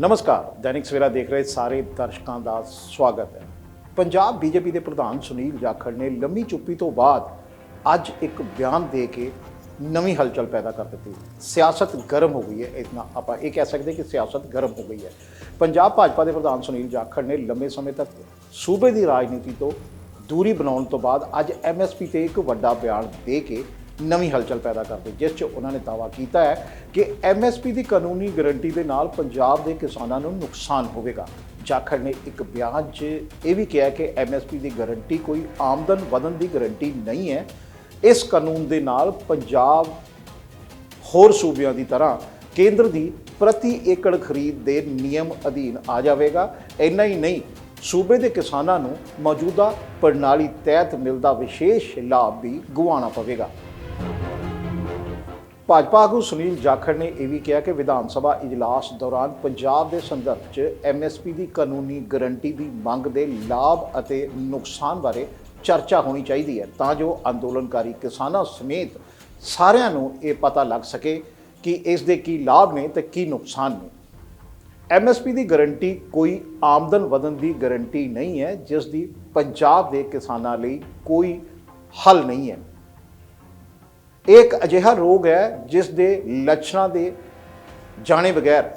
ਨਮਸਕਾਰ, ਦੈਨਿਕ ਸਵੇਰਾ ਦੇਖ ਰਹੇ ਸਾਰੇ ਦਰਸ਼ਕਾਂ ਦਾ ਸਵਾਗਤ ਹੈ। ਪੰਜਾਬ ਬੀਜੇਪੀ ਦੇ ਪ੍ਰਧਾਨ ਸੁਨੀਲ ਜਾਖੜ ਨੇ ਲੰਮੀ ਚੁੱਪੀ ਤੋਂ ਬਾਅਦ ਅੱਜ ਇੱਕ ਬਿਆਨ ਦੇ ਕੇ ਨਵੀਂ ਹਲਚਲ ਪੈਦਾ ਕਰ ਦਿੱਤੀ। ਸਿਆਸਤ ਗਰਮ ਹੋ ਗਈ ਹੈ ਇਤਨਾ ਆਪਾਂ ਇਹ ਕਹਿ ਸਕਦੇ ਕਿ ਸਿਆਸਤ ਗਰਮ ਹੋ ਗਈ ਹੈ। ਪੰਜਾਬ ਭਾਜਪਾ ਦੇ ਪ੍ਰਧਾਨ ਸੁਨੀਲ ਜਾਖੜ ਨੇ ਲੰਮੇ ਸਮੇਂ ਤੱਕ ਸੂਬੇ ਦੀ ਰਾਜਨੀਤੀ ਤੋਂ ਦੂਰੀ ਬਣਾਉਣ ਤੋਂ ਬਾਅਦ ਅੱਜ ਐਮਐਸਪੀ ਤੇ ਇੱਕ ਵੱਡਾ ਬਿਆਨ ਦੇ ਕੇ ਨਵੀਂ ਹਲਚਲ ਪੈਦਾ ਕਰ ਜਿਸ 'ਚ ਉਹਨਾਂ ਨੇ ਦਾਅਵਾ ਕੀਤਾ ਹੈ ਕਿ ਐਮਐਸਪੀ ਦੀ ਕਾਨੂੰਨੀ ਗਾਰੰਟੀ ਦੇ ਨਾਲ ਪੰਜਾਬ ਦੇ ਕਿਸਾਨਾਂ ਨੂੰ ਨੁਕਸਾਨ ਹੋਵੇਗਾ। ਜਾਖੜ ਨੇ ਇੱਕ ਬਿਆਨ 'ਚ ਇਹ ਵੀ ਕਿਹਾ ਕਿ ਐਮਐਸਪੀ ਦੀ ਗਾਰੰਟੀ ਕੋਈ ਆਮਦਨ ਵਧਣ ਦੀ ਗਾਰੰਟੀ ਨਹੀਂ ਹੈ। ਇਸ ਕਾਨੂੰਨ ਦੇ ਨਾਲ ਪੰਜਾਬ ਹੋਰ ਸੂਬਿਆਂ ਦੀ ਤਰ੍ਹਾਂ ਕੇਂਦਰ ਦੀ ਪ੍ਰਤੀ ਏਕੜ ਖਰੀਦ ਦੇ ਨਿਯਮ ਅਧੀਨ ਆ ਜਾਵੇਗਾ। ਇੰਨਾ ਹੀ ਨਹੀਂ, ਸੂਬੇ ਦੇ ਕਿਸਾਨਾਂ ਨੂੰ ਮੌਜੂਦਾ ਪ੍ਰਣਾਲੀ ਤਹਿਤ ਮਿਲਦਾ ਵਿਸ਼ੇਸ਼ ਲਾਭ ਵੀ ਗਵਾਉਣਾ ਪਵੇਗਾ। ਭਾਜਪਾ ਆਗੂ ਸੁਨੀਲ ਜਾਖੜ ਨੇ ਇਹ ਵੀ ਕਿਹਾ ਕਿ ਵਿਧਾਨ ਸਭਾ ਇਜਲਾਸ ਦੌਰਾਨ ਪੰਜਾਬ ਦੇ ਸੰਦਰਭ 'ਚ ਐਮਐਸਪੀ ਦੀ ਕਾਨੂੰਨੀ ਗਾਰੰਟੀ ਦੀ ਮੰਗ ਦੇ ਲਾਭ ਅਤੇ ਨੁਕਸਾਨ ਬਾਰੇ ਚਰਚਾ ਹੋਣੀ ਚਾਹੀਦੀ ਹੈ ਤਾਂ ਜੋ ਅੰਦੋਲਨਕਾਰੀ ਕਿਸਾਨਾਂ ਸਮੇਤ ਸਾਰਿਆਂ ਨੂੰ ਇਹ ਪਤਾ ਲੱਗ ਸਕੇ ਕਿ ਇਸ ਦੇ ਕੀ ਲਾਭ ਨੇ ਤੇ ਕੀ ਨੁਕਸਾਨ ਨੇ। ਐਮਐਸਪੀ ਦੀ ਗਾਰੰਟੀ ਕੋਈ ਆਮਦਨ ਵਧਣ ਦੀ ਗਾਰੰਟੀ ਨਹੀਂ ਹੈ, ਜਿਸ ਦੀ ਪੰਜਾਬ ਦੇ ਕਿਸਾਨਾਂ ਲਈ ਕੋਈ ਹੱਲ ਨਹੀਂ ਹੈ। ਇਹ ਇੱਕ ਅਜਿਹਾ ਰੋਗ ਹੈ ਜਿਸ ਦੇ ਲੱਛਣਾਂ ਦੇ ਜਾਣੇ ਬਗੈਰ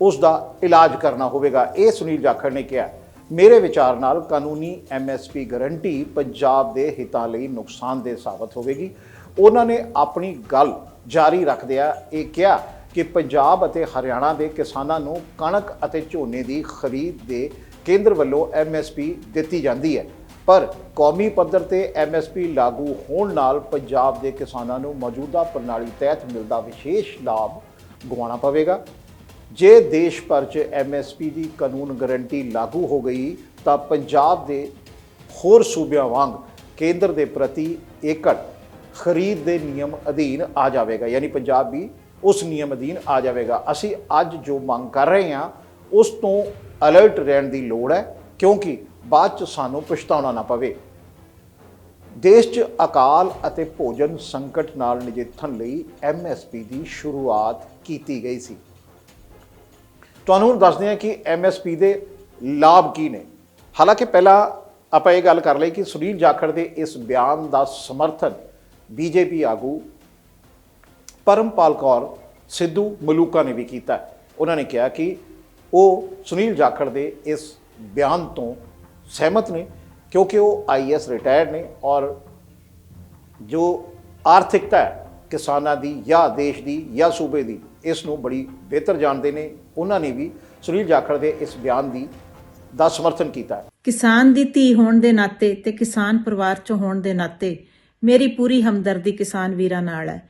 ਉਸ ਦਾ ਇਲਾਜ ਕਰਨਾ ਹੋਵੇਗਾ। ਇਹ ਸੁਨੀਲ ਜਾਖੜ ਨੇ ਕਿਹਾ, ਮੇਰੇ ਵਿਚਾਰ ਨਾਲ ਕਾਨੂੰਨੀ ਐਮਐਸਪੀ ਗਾਰੰਟੀ ਪੰਜਾਬ ਦੇ ਹਿੱਤਾਂ ਲਈ ਨੁਕਸਾਨਦੇਹ ਸਾਬਤ ਹੋਵੇਗੀ। ਉਹਨਾਂ ਨੇ ਆਪਣੀ ਗੱਲ ਜਾਰੀ ਰੱਖਦਿਆਂ ਇਹ ਕਿਹਾ ਕਿ ਪੰਜਾਬ ਅਤੇ ਹਰਿਆਣਾ ਦੇ ਕਿਸਾਨਾਂ ਨੂੰ ਕਣਕ ਅਤੇ ਝੋਨੇ ਦੀ ਖਰੀਦ ਦੇ ਕੇਂਦਰ ਵੱਲੋਂ ਐਮਐਸਪੀ ਦਿੱਤੀ ਜਾਂਦੀ ਹੈ। ਪਰ ਕੌਮੀ ਪੱਧਰ ਤੇ ਐਮਐਸਪੀ ਲਾਗੂ ਹੋਣ ਨਾਲ ਪੰਜਾਬ ਦੇ ਕਿਸਾਨਾਂ ਨੂੰ ਮੌਜੂਦਾ ਪ੍ਰਣਾਲੀ ਤਹਿਤ ਮਿਲਦਾ ਵਿਸ਼ੇਸ਼ ਲਾਭ ਗਵਾਉਣਾ ਪਵੇਗਾ। ਜੇ ਦੇਸ਼ ਭਰ 'ਚ ਐਮਐਸਪੀ ਦੀ ਕਾਨੂੰਨ ਗਾਰੰਟੀ ਲਾਗੂ ਹੋ ਗਈ, ਤਾਂ ਪੰਜਾਬ ਦੇ ਹੋਰ ਸੂਬਿਆਂ ਵਾਂਗ ਕੇਂਦਰ ਦੇ ਪ੍ਰਤੀ ਏਕੜ ਖਰੀਦ ਦੇ ਨਿਯਮ ਅਧੀਨ ਆ ਜਾਵੇਗਾ। ਯਾਨੀ ਪੰਜਾਬ ਵੀ ਉਸ ਨਿਯਮ ਅਧੀਨ ਆ ਜਾਵੇਗਾ। ਅਸੀਂ ਅੱਜ ਜੋ ਮੰਗ ਕਰ ਰਹੇ ਹਾਂ, ਉਸ ਤੋਂ ਅਲਰਟ ਰਹਿਣ ਦੀ ਲੋੜ ਹੈ, ਕਿਉਂਕਿ ਬਾਅਦ ਚ ਸਾਨੂੰ ਪਛਤਾਉਣਾ ਨਾ ਪਵੇ। ਦੇਸ਼ 'ਚ ਅਕਾਲ ਅਤੇ ਭੋਜਨ ਸੰਕਟ ਨਾਲ ਨਜਿੱਠਣ ਲਈ ਐਮਐਸਪੀ ਦੀ ਸ਼ੁਰੂਆਤ ਕੀਤੀ ਗਈ ਸੀ। ਤੁਹਾਨੂੰ ਹੁਣ ਦੱਸਦੇ ਹਾਂ ਕਿ ਐਮਐਸਪੀ ਦੇ ਲਾਭ ਕੀ ਨੇ। ਹਾਲਾਂਕਿ ਪਹਿਲਾਂ ਆਪਾਂ ਇਹ ਗੱਲ ਕਰ ਲਈ ਕਿ ਸੁਨੀਲ ਜਾਖੜ ਦੇ ਇਸ ਬਿਆਨ ਦਾ ਸਮਰਥਨ ਬੀਜੇਪੀ ਆਗੂ ਪਰਮਪਾਲ ਕੌਰ ਸਿੱਧੂ ਮਲੂਕਾ ਨੇ ਵੀ ਕੀਤਾ। ਉਹਨਾਂ ਨੇ ਕਿਹਾ ਕਿ ਉਹ ਸੁਨੀਲ ਜਾਖੜ ਦੇ ਇਸ ਬਿਆਨ ਤੋਂ ਸਹਿਮਤ ਨੇ, ਕਿਉਂਕਿ ਉਹ ਆਈਐਸ ਰਿਟਾਇਰਡ ਨੇ ਔਰ ਜੋ ਆਰਥਿਕਤਾ ਹੈ ਕਿਸਾਨਾਂ ਦੀ ਜਾਂ ਦੇਸ਼ ਦੀ ਜਾਂ ਸੂਬੇ ਦੀ, ਇਸ ਨੂੰ ਬੜੀ ਬਿਹਤਰ ਜਾਣਦੇ ਨੇ। ਉਹਨਾਂ ਨੇ ਵੀ ਸੁਨੀਲ ਜਾਖੜ ਦੇ ਇਸ ਬਿਆਨ ਦੀ ਦਾ ਸਮਰਥਨ ਕੀਤਾ ਹੈ। ਕਿਸਾਨ ਦੀ ਧੀ ਹੋਣ ਦੇ ਨਾਤੇ ਤੇ ਕਿਸਾਨ ਪਰਿਵਾਰ ਚੋਂ ਹੋਣ ਦੇ ਨਾਤੇ ਮੇਰੀ ਪੂਰੀ ਹਮਦਰਦੀ ਕਿਸਾਨ ਵੀਰਾਂ ਨਾਲ ਹੈ।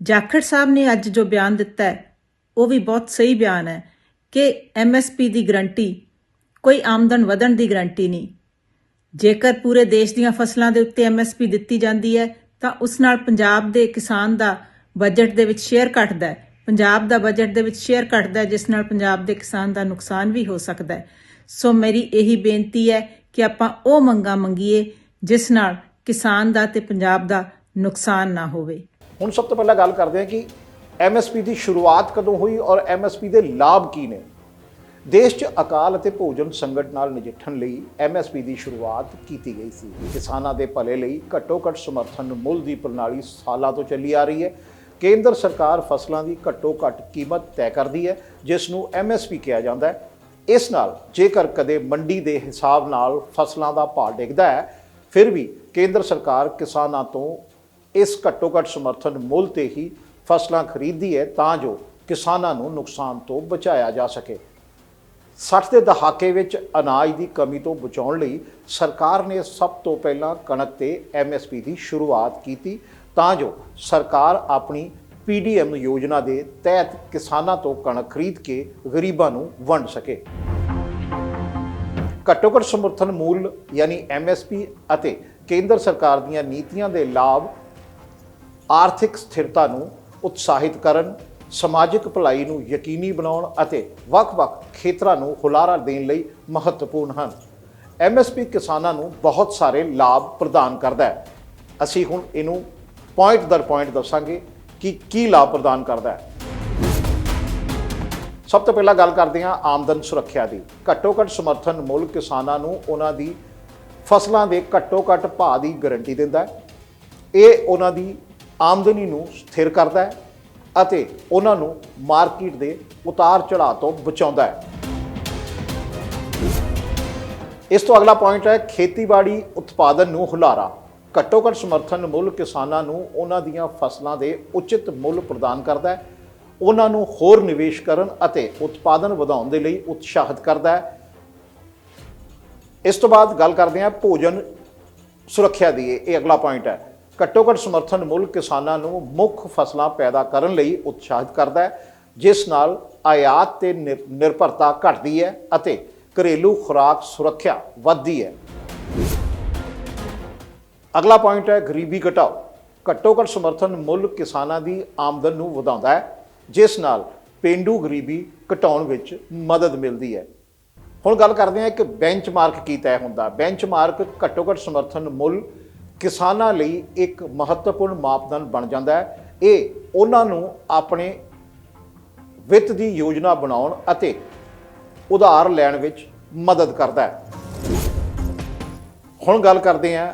ਜਾਖੜ ਸਾਹਿਬ ਨੇ ਅੱਜ ਜੋ ਬਿਆਨ ਦਿੱਤਾ ਹੈ, ਉਹ ਵੀ ਬਹੁਤ ਸਹੀ ਬਿਆਨ ਹੈ ਕਿ ਐਮਐਸਪੀ ਦੀ ਗਰੰਟੀ ਕੋਈ ਆਮਦਨ ਵਧਣ ਦੀ ਗਰੰਟੀ ਨਹੀਂ। ਜੇਕਰ ਪੂਰੇ ਦੇਸ਼ ਦੀਆਂ ਫਸਲਾਂ ਦੇ ਉੱਤੇ ਐਮਐਸਪੀ ਦਿੱਤੀ ਜਾਂਦੀ ਹੈ, ਤਾਂ ਉਸ ਨਾਲ ਪੰਜਾਬ ਦੇ ਕਿਸਾਨ ਦਾ ਬਜਟ ਦੇ ਵਿੱਚ ਸ਼ੇਅਰ ਘਟਦਾ ਹੈ। ਪੰਜਾਬ ਦਾ ਬਜਟ ਦੇ ਵਿੱਚ ਸ਼ੇਅਰ ਘਟਦਾ ਹੈ, ਜਿਸ ਨਾਲ ਪੰਜਾਬ ਦੇ ਕਿਸਾਨ ਦਾ ਨੁਕਸਾਨ ਵੀ ਹੋ ਸਕਦਾ ਹੈ। ਸੋ ਮੇਰੀ ਇਹੀ ਬੇਨਤੀ ਹੈ ਕਿ ਆਪਾਂ ਉਹ ਮੰਗਾਂ ਮੰਗੀਏ, ਜਿਸ ਨਾਲ ਕਿਸਾਨ ਦਾ ਤੇ ਪੰਜਾਬ ਦਾ ਨੁਕਸਾਨ ਨਾ ਹੋਵੇ। ਹੁਣ ਸਭ ਤੋਂ ਪਹਿਲਾਂ ਗੱਲ ਕਰਦੇ ਹਾਂ ਕਿ ਐਮਐਸਪੀ ਦੀ ਸ਼ੁਰੂਆਤ ਕਦੋਂ ਹੋਈ ਔਰ ਐਮਐਸਪੀ ਦੇ ਲਾਭ ਕੀ ਨੇ। ਦੇਸ਼ 'ਚ ਅਕਾਲ ਅਤੇ ਭੋਜਨ ਸੰਕਟ ਨਾਲ ਨਜਿੱਠਣ ਲਈ ਐਮਐਸਪੀ ਦੀ ਸ਼ੁਰੂਆਤ ਕੀਤੀ ਗਈ ਸੀ। ਕਿਸਾਨਾਂ ਦੇ ਭਲੇ ਲਈ ਘੱਟੋ-ਘੱਟ ਸਮਰਥਨ ਮੁੱਲ ਦੀ ਪ੍ਰਣਾਲੀ ਸਾਲਾਂ ਤੋਂ ਚੱਲੀ ਆ ਰਹੀ ਹੈ। ਕੇਂਦਰ ਸਰਕਾਰ ਫਸਲਾਂ ਦੀ ਘੱਟੋ-ਘੱਟ ਕੀਮਤ ਤੈਅ ਕਰਦੀ ਹੈ, ਜਿਸ ਨੂੰ ਐਮਐਸਪੀ ਕਿਹਾ ਜਾਂਦਾ ਹੈ। ਇਸ ਨਾਲ ਜੇਕਰ ਕਦੇ ਮੰਡੀ ਦੇ ਹਿਸਾਬ ਨਾਲ ਫਸਲਾਂ ਦਾ ਭਾਅ ਡਿੱਗਦਾ ਹੈ, ਫਿਰ ਵੀ ਕੇਂਦਰ ਸਰਕਾਰ ਕਿਸਾਨਾਂ ਤੋਂ ਇਸ ਘੱਟੋ-ਘੱਟ ਸਮਰਥਨ ਮੁੱਲ ਤੇ ਹੀ ਫਸਲਾਂ ਖਰੀਦਦੀ ਹੈ, ਤਾਂ ਜੋ ਕਿਸਾਨਾਂ ਨੂੰ ਨੁਕਸਾਨ ਤੋਂ ਬਚਾਇਆ ਜਾ ਸਕੇ। 60 ਦੇ ਦਹਾਕੇ ਵਿੱਚ ਅਨਾਜ ਦੀ ਕਮੀ ਤੋਂ ਬਚਾਉਣ ਲਈ ਸਰਕਾਰ ਨੇ ਸਭ ਤੋਂ ਪਹਿਲਾਂ ਕਣਕ ਤੇ ਐਮਐਸਪੀ ਦੀ ਸ਼ੁਰੂਆਤ ਕੀਤੀ। ਤਾਂ ਜੋ ਸਰਕਾਰ ਆਪਣੀ ਪੀਡੀਐਮ ਯੋਜਨਾ ਦੇ ਤਹਿਤ ਕਿਸਾਨਾਂ ਤੋਂ ਕਣਕ ਖਰੀਦ ਕੇ ਗਰੀਬਾਂ ਨੂੰ ਵੰਡ ਸਕੇ। ਘੱਟੋ ਘੱਟ ਸਮਰਥਨ ਮੂਲ ਯਾਨੀ ਐਮਐਸਪੀ ਅਤੇ ਕੇਂਦਰ ਸਰਕਾਰ ਦੀਆਂ ਨੀਤੀਆਂ ਦੇ ਲਾਭ ਆਰਥਿਕ ਸਥਿਰਤਾ ਨੂੰ ਉਤਸ਼ਾਹਿਤ ਕਰਨ ਸਮਾਜਿਕ ਭਲਾਈ ਨੂੰ ਯਕੀਨੀ ਬਣਾਉਣ ਅਤੇ ਵੱਖ-ਵੱਖ ਖੇਤਰਾਂ ਨੂੰ ਹੁਲਾਰਾ ਦੇਣ ਲਈ ਮਹੱਤਵਪੂਰਨ ਹਨ। ਐਮਐਸਪੀ ਕਿਸਾਨਾਂ ਨੂੰ ਬਹੁਤ ਸਾਰੇ ਲਾਭ ਪ੍ਰਦਾਨ ਕਰਦਾ ਹੈ। ਅਸੀਂ ਹੁਣ ਇਹਨੂੰ ਪੁਆਇੰਟ ਦਰ ਪੁਆਇੰਟ ਦੱਸਾਂਗੇ ਕਿ ਕੀ ਲਾਭ ਪ੍ਰਦਾਨ ਕਰਦਾ ਹੈ। ਸਭ ਤੋਂ ਪਹਿਲਾਂ ਗੱਲ ਕਰਦੇ ਹਾਂ ਆਮਦਨ ਸੁਰੱਖਿਆ ਦੀ। ਘੱਟੋ ਘੱਟ ਸਮਰਥਨ ਮੁੱਲ ਕਿਸਾਨਾਂ ਨੂੰ ਉਹਨਾਂ ਦੀ ਫਸਲਾਂ ਦੇ ਘੱਟੋ ਘੱਟ ਭਾਅ ਦੀ ਗਾਰੰਟੀ ਦਿੰਦਾ ਹੈ। ਇਹ ਉਹਨਾਂ ਦੀ ਆਮਦਨੀ ਨੂੰ ਸਥਿਰ ਕਰਦਾ ਹੈ। ਅਤੇ ਉਹਨਾਂ ਨੂੰ ਮਾਰਕੀਟ ਦੇ ਉਤਾਰ ਚੜਾਅ ਤੋਂ ਬਚਾਉਂਦਾ ਹੈ। ਇਸ ਤੋਂ ਅਗਲਾ ਪੁਆਇੰਟ ਹੈ, ਖੇਤੀਬਾੜੀ ਉਤਪਾਦਨ ਨੂੰ ਹੁਲਾਰਾ। ਘੱਟੋ ਘੱਟ ਸਮਰਥਨ ਮੁੱਲ ਕਿਸਾਨਾਂ ਨੂੰ ਉਹਨਾਂ ਦੀਆਂ ਫਸਲਾਂ ਦੇ ਉਚਿਤ ਮੁੱਲ ਪ੍ਰਦਾਨ ਕਰਦਾ ਹੈ। ਉਹਨਾਂ ਨੂੰ ਹੋਰ ਨਿਵੇਸ਼ ਕਰਨ ਅਤੇ ਉਤਪਾਦਨ ਵਧਾਉਣ ਦੇ ਲਈ ਉਤਸ਼ਾਹਿਤ ਕਰਦਾ ਹੈ। ਇਸ ਤੋਂ ਬਾਅਦ ਗੱਲ ਕਰਦੇ ਹਾਂ ਭੋਜਨ ਸੁਰੱਖਿਆ ਦੀ। ਇਹ ਇਹ ਅਗਲਾ ਪੁਆਇੰਟ ਹੈ। ਘੱਟੋ ਘੱਟ ਸਮਰਥਨ ਮੁੱਲ ਕਿਸਾਨਾਂ ਨੂੰ ਮੁੱਖ ਫਸਲਾਂ ਪੈਦਾ ਕਰਨ ਲਈ ਉਤਸ਼ਾਹਿਤ ਕਰਦਾ ਹੈ, ਜਿਸ ਨਾਲ ਆਯਾਤ ਤੇ ਨਿਰ- ਨਿਰਭਰਤਾ ਘਟਦੀ ਹੈ ਅਤੇ ਘਰੇਲੂ ਖੁਰਾਕ ਸੁਰੱਖਿਆ ਵੱਧਦੀ ਹੈ। ਅਗਲਾ ਪੁਆਇੰਟ ਹੈ ਗਰੀਬੀ ਘਟਾਓ। ਘੱਟੋ ਘੱਟ ਸਮਰਥਨ ਮੁੱਲ ਕਿਸਾਨਾਂ ਦੀ ਆਮਦਨ ਨੂੰ ਵਧਾਉਂਦਾ ਹੈ, ਜਿਸ ਨਾਲ ਪੇਂਡੂ ਗਰੀਬੀ ਘਟਾਉਣ ਵਿੱਚ ਮਦਦ ਮਿਲਦੀ ਹੈ। ਹੁਣ ਗੱਲ ਕਰਦੇ ਹਾਂ ਕਿ ਬੈਂਚਮਾਰਕ ਕੀ ਤੈਅ ਹੁੰਦਾ। ਬੈਂਚਮਾਰਕ ਘੱਟੋ ਘੱਟ ਸਮਰਥਨ ਮੁੱਲ ਕਿਸਾਨਾਂ ਲਈ ਇੱਕ ਮਹੱਤਵਪੂਰਨ ਮਾਪਦੰਡ ਬਣ ਜਾਂਦਾ ਹੈ। ਇਹ ਉਹਨਾਂ ਨੂੰ ਆਪਣੇ ਵਿੱਤ ਦੀ ਯੋਜਨਾ ਬਣਾਉਣ ਅਤੇ ਉਧਾਰ ਲੈਣ ਵਿੱਚ ਮਦਦ ਕਰਦਾ ਹੈ। ਹੁਣ ਗੱਲ ਕਰਦੇ ਹਾਂ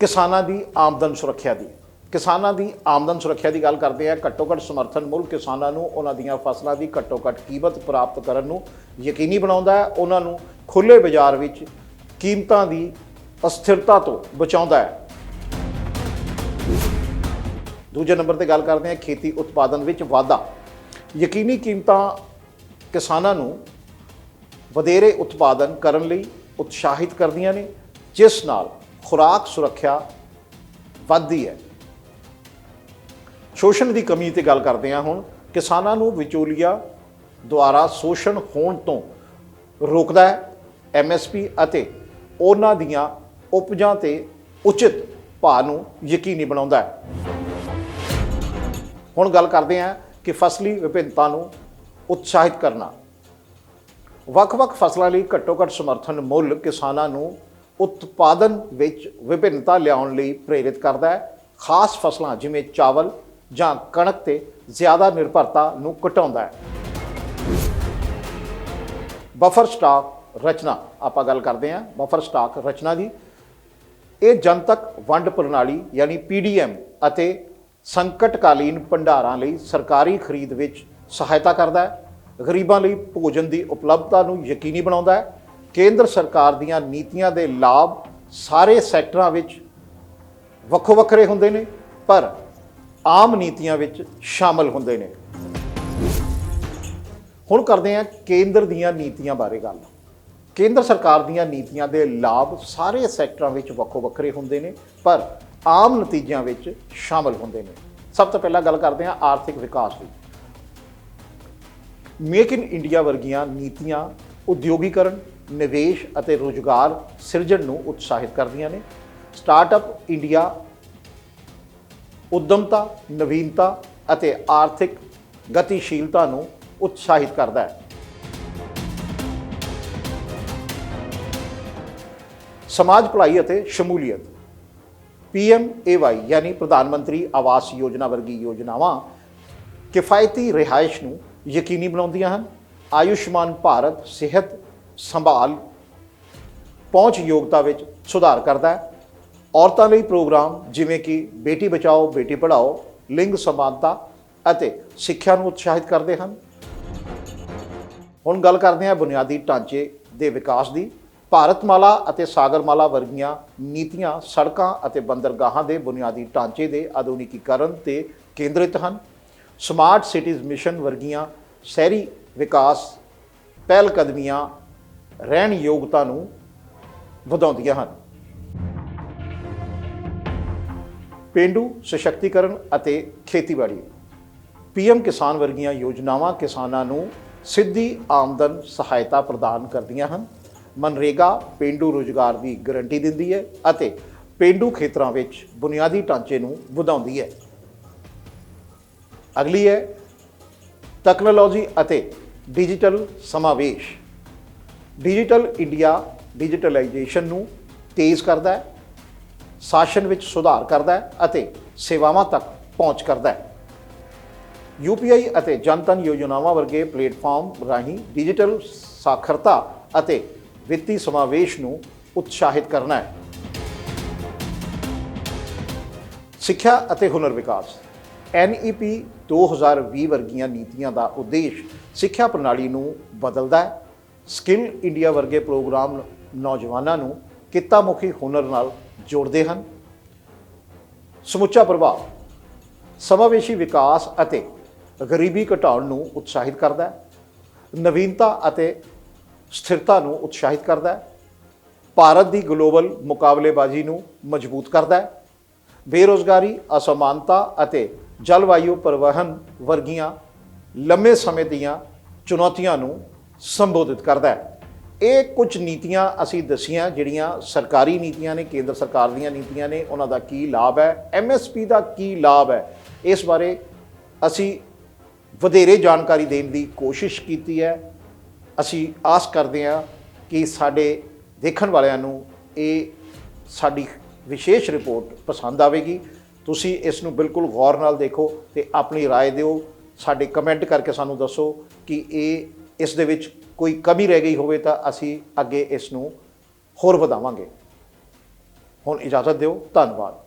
ਕਿਸਾਨਾਂ ਦੀ ਆਮਦਨ ਸੁਰੱਖਿਆ ਦੀ। ਕਿਸਾਨਾਂ ਦੀ ਆਮਦਨ ਸੁਰੱਖਿਆ ਦੀ ਗੱਲ ਕਰਦੇ ਆ ਘੱਟੋ ਘੱਟ ਸਮਰਥਨ ਮੁੱਲ ਕਿਸਾਨਾਂ ਨੂੰ ਉਹਨਾਂ ਦੀਆਂ ਫਸਲਾਂ ਦੀ ਘੱਟੋ ਘੱਟ ਕੀਮਤ ਪ੍ਰਾਪਤ ਕਰਨ ਨੂੰ ਯਕੀਨੀ ਬਣਾਉਂਦਾ ਹੈ। ਉਹਨਾਂ ਨੂੰ ਖੁੱਲੇ ਬਾਜ਼ਾਰ ਵਿੱਚ ਕੀਮਤਾਂ ਦੀ ਅਸਥਿਰਤਾ ਤੋਂ ਬਚਾਉਂਦਾ ਹੈ। ਦੂਜੇ ਨੰਬਰ ਤੇ ਗੱਲ ਕਰਦੇ ਹਾਂ ਖੇਤੀ ਉਤਪਾਦਨ ਵਿੱਚ ਵਾਧਾ। ਯਕੀਨੀ ਕੀਮਤਾਂ ਕਿਸਾਨਾਂ ਨੂੰ ਵਧੇਰੇ ਉਤਪਾਦਨ ਕਰਨ ਲਈ ਉਤਸ਼ਾਹਿਤ ਕਰਦੀਆਂ ਨੇ, ਜਿਸ ਨਾਲ ਖੁਰਾਕ ਸੁਰੱਖਿਆ ਵੱਧਦੀ ਹੈ। ਸ਼ੋਸ਼ਣ ਦੀ ਕਮੀ ਤੇ ਗੱਲ ਕਰਦੇ ਹਾਂ ਹੁਣ। ਕਿਸਾਨਾਂ ਨੂੰ ਵਿਚੋਲੀਆ ਦੁਆਰਾ ਸ਼ੋਸ਼ਣ ਹੋਣ ਤੋਂ ਰੋਕਦਾ ਹੈ। ਐਮਐਸਪੀ ਅਤੇ ਉਹਨਾਂ ਦੀਆਂ ਉਪਜਾਂ ਤੇ ਉਚਿਤ ਭਾਅ ਨੂੰ ਯਕੀਨੀ ਬਣਾਉਂਦਾ ਹੈ। ਹੁਣ ਗੱਲ ਕਰਦੇ ਹਾਂ ਕਿ ਫਸਲੀ ਵਿਭਿੰਨਤਾ ਨੂੰ ਉਤਸ਼ਾਹਿਤ ਕਰਨਾ। ਵੱਖ-ਵੱਖ ਫਸਲਾਂ ਲਈ ਘੱਟੋ-ਘੱਟ ਸਮਰਥਨ ਮੁੱਲ ਕਿਸਾਨਾਂ ਨੂੰ ਉਤਪਾਦਨ ਵਿੱਚ ਵਿਭਿੰਨਤਾ ਲਿਆਉਣ ਲਈ ਪ੍ਰੇਰਿਤ ਕਰਦਾ ਹੈ। ਖਾਸ ਫਸਲਾਂ ਜਿਵੇਂ ਚਾਵਲ ਜਾਂ ਕਣਕ ਤੇ ਜ਼ਿਆਦਾ ਨਿਰਭਰਤਾ ਨੂੰ ਘਟਾਉਂਦਾ ਹੈ। ਬਫਰ ਸਟਾਕ ਰਚਨਾ ਆਪਾਂ ਗੱਲ ਕਰਦੇ ਹਾਂ। ਬਫਰ ਸਟਾਕ ਰਚਨਾ ਦੀ ਇਹ ਜਨਤਕ ਵੰਡ ਪ੍ਰਣਾਲੀ, ਯਾਨੀ ਪੀਡੀਐਮ ਅਤੇ ਸੰਕਟਕਾਲੀਨ ਭੰਡਾਰਾਂ ਲਈ ਸਰਕਾਰੀ ਖਰੀਦ ਵਿੱਚ ਸਹਾਇਤਾ ਕਰਦਾ ਹੈ। ਗਰੀਬਾਂ ਲਈ ਭੋਜਨ ਦੀ ਉਪਲਬਧਤਾ ਨੂੰ ਯਕੀਨੀ ਬਣਾਉਂਦਾ ਹੈ। ਕੇਂਦਰ ਸਰਕਾਰ ਦੀਆਂ ਨੀਤੀਆਂ ਦੇ ਲਾਭ ਸਾਰੇ ਸੈਕਟਰਾਂ ਵਿੱਚ ਵੱਖੋ ਵੱਖਰੇ ਹੁੰਦੇ ਨੇ, ਪਰ ਆਮ ਨੀਤੀਆਂ ਵਿੱਚ ਸ਼ਾਮਲ ਹੁੰਦੇ ਨੇ। ਹੁਣ ਕਰਦੇ ਹਾਂ ਕੇਂਦਰ ਦੀਆਂ ਨੀਤੀਆਂ ਬਾਰੇ ਗੱਲ। ਕੇਂਦਰ ਸਰਕਾਰ ਦੀਆਂ ਨੀਤੀਆਂ ਦੇ ਲਾਭ ਸਾਰੇ ਸੈਕਟਰਾਂ ਵਿੱਚ ਵੱਖੋ ਵੱਖਰੇ ਹੁੰਦੇ ਨੇ, ਪਰ ਆਮ ਨਤੀਜਿਆਂ ਵਿੱਚ ਸ਼ਾਮਲ ਹੁੰਦੇ ਨੇ। ਸਭ ਤੋਂ ਪਹਿਲਾਂ ਗੱਲ ਕਰਦੇ ਹਾਂ ਆਰਥਿਕ ਵਿਕਾਸ ਦੀ। ਮੇਕ ਇਨ ਇੰਡੀਆ ਵਰਗੀਆਂ ਨੀਤੀਆਂ ਉਦਯੋਗੀਕਰਨ, ਨਿਵੇਸ਼ ਅਤੇ ਰੋਜ਼ਗਾਰ ਸਿਰਜਣ ਨੂੰ ਉਤਸ਼ਾਹਿਤ ਕਰਦੀਆਂ ਨੇ। ਸਟਾਰਟਅਪ ਇੰਡੀਆ ਉਦਮਤਾ, ਨਵੀਨਤਾ ਅਤੇ ਆਰਥਿਕ ਗਤੀਸ਼ੀਲਤਾ ਨੂੰ ਉਤਸ਼ਾਹਿਤ ਕਰਦਾ ਹੈ। ਸਮਾਜ ਭਲਾਈ ਅਤੇ ਸ਼ਮੂਲੀਅਤ। ਪੀਐਮਏਵਾਈ ਯਾਨੀ ਪ੍ਰਧਾਨ ਮੰਤਰੀ ਆਵਾਸ ਯੋਜਨਾ ਵਰਗੀ ਯੋਜਨਾਵਾਂ ਕਿਫਾਇਤੀ ਰਿਹਾਇਸ਼ ਨੂੰ ਯਕੀਨੀ ਬਣਾਉਂਦੀਆਂ ਹਨ। ਆਯੁਸ਼ਮਾਨ ਭਾਰਤ ਸਿਹਤ ਸੰਭਾਲ ਪਹੁੰਚ ਯੋਗਤਾ ਵਿੱਚ ਸੁਧਾਰ ਕਰਦਾ ਹੈ। ਔਰਤਾਂ ਲਈ ਪ੍ਰੋਗਰਾਮ ਜਿਵੇਂ ਕਿ ਬੇਟੀ ਬਚਾਓ, ਬੇਟੀ ਪੜ੍ਹਾਓ, ਲਿੰਗ ਸਮਾਨਤਾ ਅਤੇ ਸਿੱਖਿਆ ਨੂੰ ਉਤਸ਼ਾਹਿਤ ਕਰਦੇ ਹਨ। ਹੁਣ ਗੱਲ ਕਰਦੇ ਹਾਂ ਬੁਨਿਆਦੀ ਢਾਂਚੇ ਦੇ ਵਿਕਾਸ ਦੀ। ਭਾਰਤਮਾਲਾ ਅਤੇ ਸਾਗਰਮਾਲਾ ਵਰਗੀਆਂ ਨੀਤੀਆਂ, ਸੜਕਾਂ ਅਤੇ ਬੰਦਰਗਾਹਾਂ ਦੇ ਬੁਨਿਆਦੀ ਢਾਂਚੇ ਦੇ ਆਧੁਨਿਕੀਕਰਨ ਤੇ ਕੇਂਦਰਿਤ ਹਨ। ਸਮਾਰਟ ਸਿਟੀਜ਼ ਮਿਸ਼ਨ ਵਰਗੀਆਂ ਸ਼ਹਿਰੀ ਵਿਕਾਸ ਪਹਿਲ ਕਦਮੀਆਂ ਰਹਿਣ ਯੋਗਤਾ ਨੂੰ ਵਧਾਉਂਦੀਆਂ ਹਨ। ਪੇਂਡੂ ਸਸ਼ਕਤੀਕਰਨ ਅਤੇ ਖੇਤੀਬਾੜੀ, ਪੀਐਮ ਕਿਸਾਨ ਵਰਗੀਆਂ ਯੋਜਨਾਵਾਂ ਕਿਸਾਨਾਂ ਨੂੰ ਸਿੱਧੀ ਆਮਦਨ ਸਹਾਇਤਾ ਪ੍ਰਦਾਨ ਕਰਦੀਆਂ ਹਨ। ਮਨਰੇਗਾ ਪੇਂਡੂ ਰੋਜ਼ਗਾਰ ਦੀ ਗਾਰੰਟੀ ਦਿੰਦੀ ਹੈ ਅਤੇ ਪੇਂਡੂ ਖੇਤਰਾਂ ਵਿੱਚ ਬੁਨਿਆਦੀ ਢਾਂਚੇ ਨੂੰ ਵਧਾਉਂਦੀ ਹੈ। ਅਗਲੀ ਹੈ ਟੈਕਨੋਲੋਜੀ ਅਤੇ ਡਿਜੀਟਲ ਸਮਾਵੇਸ਼। ਡਿਜੀਟਲ ਇੰਡੀਆ ਡਿਜੀਟਲਾਈਜੇਸ਼ਨ ਨੂੰ ਤੇਜ਼ ਕਰਦਾ ਹੈ, ਸ਼ਾਸਨ ਵਿੱਚ ਸੁਧਾਰ ਕਰਦਾ ਹੈ ਅਤੇ ਸੇਵਾਵਾਂ ਤੱਕ ਪਹੁੰਚ ਕਰਦਾ ਹੈ। UPI ਅਤੇ ਜਨਧਨ ਯੋਜਨਾਵਾਂ ਵਰਗੇ ਪਲੇਟਫਾਰਮ ਰਾਹੀਂ ਡਿਜੀਟਲ ਸਾਖਰਤਾ ਅਤੇ ਵਿੱਤੀ ਸਮਾਵੇਸ਼ ਨੂੰ ਉਤਸ਼ਾਹਿਤ ਕਰਨਾ ਹੈ। ਸਿੱਖਿਆ ਅਤੇ ਹੁਨਰ ਵਿਕਾਸ। NEP 2020 ਵਰਗੀਆਂ ਨੀਤੀਆਂ ਦਾ ਉਦੇਸ਼ ਸਿੱਖਿਆ ਪ੍ਰਣਾਲੀ ਨੂੰ ਬਦਲਦਾ ਹੈ। ਸਕਿੱਲ ਇੰਡੀਆ ਵਰਗੇ ਪ੍ਰੋਗਰਾਮ ਨੌਜਵਾਨਾਂ ਨੂੰ ਕਿੱਤਾਮੁਖੀ ਹੁਨਰ ਨਾਲ ਜੋੜਦੇ ਹਨ। ਸਮੁੱਚਾ ਪ੍ਰਭਾਵ। ਸਮਾਵੇਸ਼ੀ ਵਿਕਾਸ ਅਤੇ ਗਰੀਬੀ ਘਟਾਉਣ ਨੂੰ ਉਤਸ਼ਾਹਿਤ ਕਰਦਾ ਹੈ। ਨਵੀਨਤਾ ਅਤੇ ਸਥਿਰਤਾ ਨੂੰ ਉਤਸ਼ਾਹਿਤ ਕਰਦਾ ਹੈ, ਭਾਰਤ ਦੀ ਗਲੋਬਲ ਮੁਕਾਬਲੇਬਾਜ਼ੀ ਨੂੰ ਮਜ਼ਬੂਤ ਕਰਦਾ ਹੈ, ਬੇਰੋਜ਼ਗਾਰੀ, ਅਸਮਾਨਤਾ ਅਤੇ ਜਲਵਾਯੂ ਪਰਿਵਰਤਨ ਵਰਗੀਆਂ ਲੰਮੇ ਸਮੇਂ ਦੀਆਂ ਚੁਣੌਤੀਆਂ ਨੂੰ ਸੰਬੋਧਿਤ ਕਰਦਾ ਹੈ। ਇਹ ਕੁਝ ਨੀਤੀਆਂ ਅਸੀਂ ਦਸੀਆਂ, ਜਿਹੜੀਆਂ ਸਰਕਾਰੀ ਨੀਤੀਆਂ ਨੇ, ਕੇਂਦਰ ਸਰਕਾਰ ਦੀਆਂ ਨੀਤੀਆਂ ਨੇ, ਉਹਨਾਂ ਦਾ ਕੀ ਲਾਭ ਹੈ ਐਮਐਸਪੀ ਦਾ ਕੀ ਲਾਭ ਹੈ, ਇਸ ਬਾਰੇ ਅਸੀਂ ਵਧੇਰੇ ਜਾਣਕਾਰੀ ਦੇਣ ਦੀ ਕੋਸ਼ਿਸ਼ ਕੀਤੀ ਹੈ। ਅਸੀਂ ਆਸ ਕਰਦੇ ਹਾਂ ਕਿ ਸਾਡੇ ਦੇਖਣ ਵਾਲਿਆਂ ਨੂੰ ਇਹ ਸਾਡੀ ਵਿਸ਼ੇਸ਼ ਰਿਪੋਰਟ ਪਸੰਦ ਆਵੇਗੀ ਤੁਸੀਂ ਇਸ ਨੂੰ ਬਿਲਕੁਲ ਗੌਰ ਨਾਲ ਦੇਖੋ ਤੇ ਆਪਣੀ رائے ਦਿਓ ਸਾਡੇ ਕਮੈਂਟ ਕਰਕੇ ਸਾਨੂੰ ਦੱਸੋ ਕਿ ਇਹ ਇਸ ਦੇ ਵਿੱਚ ਕੋਈ ਕਮੀ ਰਹਿ ਗਈ ਹੋਵੇ ਤਾਂ ਅਸੀਂ ਅੱਗੇ ਇਸ ਨੂੰ ਹੋਰ ਵਧਾਵਾਂਗੇ ਹੁਣ ਇਜਾਜ਼ਤ ਦਿਓ ਧੰਨਵਾਦ